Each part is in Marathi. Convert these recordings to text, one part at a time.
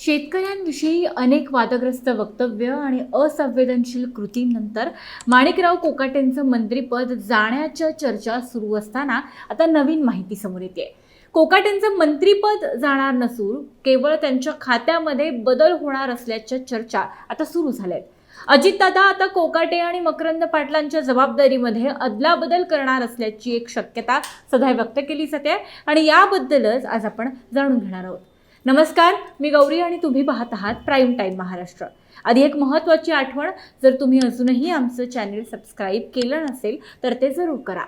शेतकऱ्यांविषयी अनेक वादग्रस्त वक्तव्य आणि असंवेदनशील कृतींनंतर माणिकराव कोकाटेंचं मंत्रीपद जाण्याच्या चर्चा सुरू असताना आता नवीन माहिती समोर येते. कोकाटेंचं मंत्रीपद जाणार नसून केवळ त्यांच्या खात्यामध्ये बदल होणार असल्याच्या चर्चा आता सुरू झाल्या आहेत अजितदादा आता कोकाटे आणि मकरंद पाटलांच्या जबाबदारीमध्ये अदलाबदल करणार असल्याची एक शक्यता सध्या व्यक्त केली जाते आणि याबद्दलच आज आपण जाणून घेणार आहोत. नमस्कार मी गौरी आणि तुम्ही पाहत आहात प्राईम टाईम महाराष्ट्र. आधी एक महत्त्वाची आठवण जर तुम्ही अजूनही आमचं चॅनेल सबस्क्राईब केलं नसेल तर ते जरूर करा.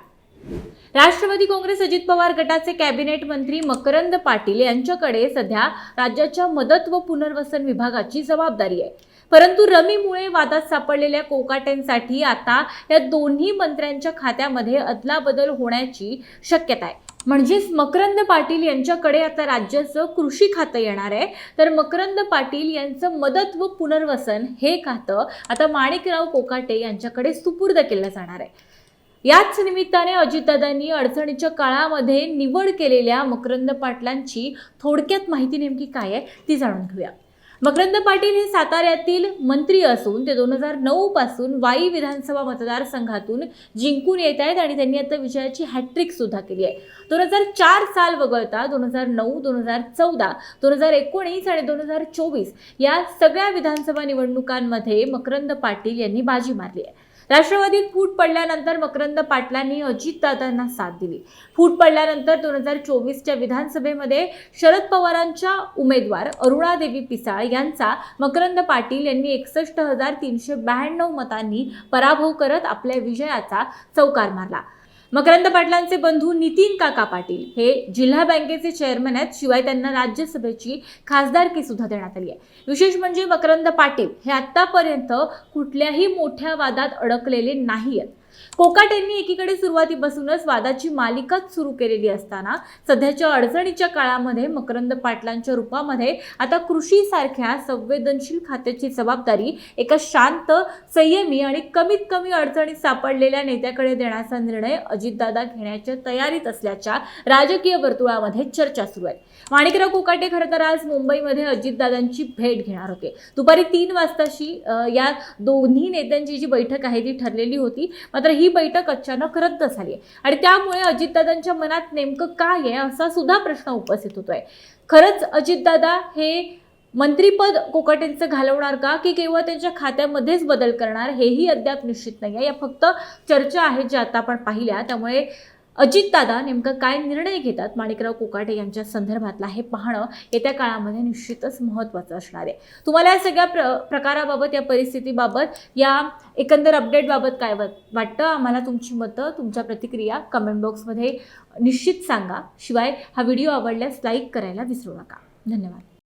राष्ट्रवादी काँग्रेस अजित पवार गटाचे कॅबिनेट मंत्री मकरंद पाटील यांच्याकडे सध्या राज्याच्या मदत व पुनर्वसन विभागाची जबाबदारी आहे. परंतु रमीमुळे वादात सापडलेल्या कोकाट्यांसाठी आता या दोन्ही मंत्र्यांच्या खात्यामध्ये अदलाबदल होण्याची शक्यता आहे. म्हणजेच मकरंद पाटील यांच्याकडे आता राज्याचं कृषी खातं येणार आहे. तर मकरंद पाटील यांचं मदत व पुनर्वसन हे खातं आता माणिकराव कोकाटे यांच्याकडे सुपूर्द केलं जाणार आहे. याच निमित्ताने अजितदादांनी अडचणीच्या काळामध्ये निवड केलेल्या मकरंद पाटलांची थोडक्यात माहिती नेमकी काय आहे ती जाणून घेऊया. मकरंद पाटील हे साताऱ्यातील मंत्री असून ते दोन हजार नऊ पासून वाई विधानसभा मतदारसंघातून जिंकून येत आहेत आणि त्यांनी आता विजयाची हॅट्रिक सुद्धा केली आहे. दोन हजार चार साल वगळता दोन हजार नऊ दोन हजार चौदा दोन हजार एकोणीस आणि दोन हजार चोवीस या सगळ्या विधानसभा निवडणुकांमध्ये मकरंद पाटील यांनी बाजी मारली आहे. राष्ट्रवादीत फूट पडल्यानंतर मकरंद पाटलांनी अजितदादांना साथ दिली. फूट पडल्यानंतर दोन हजार चोवीसच्या विधानसभेमध्ये शरद पवारांच्या उमेदवार अरुणादेवी पिसाळ यांचा मकरंद पाटील यांनी एकसष्ट हजार तीनशे ब्याण्णव मतांनी पराभव करत आपल्या विजयाचा चौकार मारला. मकरंद पाटलांचे बंधू नितीन काका पाटील हे जिल्हा बँकेचे चेअरमन आहेत. शिवाय त्यांना राज्यसभेची खासदारकी सुद्धा देण्यात आली आहे. विशेष म्हणजे मकरंद पाटील हे आतापर्यंत कुठल्याही मोठ्या वादात अडकलेले नाही आहेत कोकाट यांनी एकीकडे सुरुवातीपासूनच वादाची मालिकाच सुरू केलेली असताना सध्याच्या अडचणीच्या काळामध्ये मकरंद पाटलांच्या रूपामध्ये आता कृषी सारख्या संवेदनशील खात्याची जबाबदारी एका शांत संयमी आणि कमीत कमी अडचणीत सापडलेल्या नेत्याकडे देण्याचा निर्णय अजितदादा घेण्याच्या तयारीत असल्याच्या राजकीय वर्तुळामध्ये चर्चा सुरू आहे. माणिकराव कोकाटे खरं तर आज मुंबईमध्ये अजितदादांची भेट घेणार होते. दुपारी तीन वाजताशी या दोन्ही नेत्यांची जी बैठक आहे ती ठरलेली होती. मात्र ही बैठक अचानक रद्द झाली आहे. आणि त्यामुळे अजितदादांच्या मनात नेमकं काय आहे असा सुद्धा प्रश्न उपस्थित होतोय. खरंच अजितदादा हे मंत्रीपद कोकाटेंचं घालवणार का की केवळ त्यांच्या खात्यामध्येच बदल करणार हेही अद्याप निश्चित नाही आहे या फक्त चर्चा आहेत ज्या आता आपण पाहिल्या. त्यामुळे अजितदादा नेमकं काय निर्णय घेतात माणिकराव कोकाटे यांच्या संदर्भातला हे पाहणं येत्या काळामध्ये निश्चितच महत्त्वाचं असणार आहे. तुम्हाला या सगळ्या प्र प्रकाराबाबत या परिस्थितीबाबत या एकंदर अपडेटबाबत काय वाटतं? आम्हाला तुमची मतं तुमच्या प्रतिक्रिया कमेंट बॉक्समध्ये निश्चित सांगा. शिवाय हा व्हिडिओ आवडल्यास लाईक करायला विसरू नका. धन्यवाद.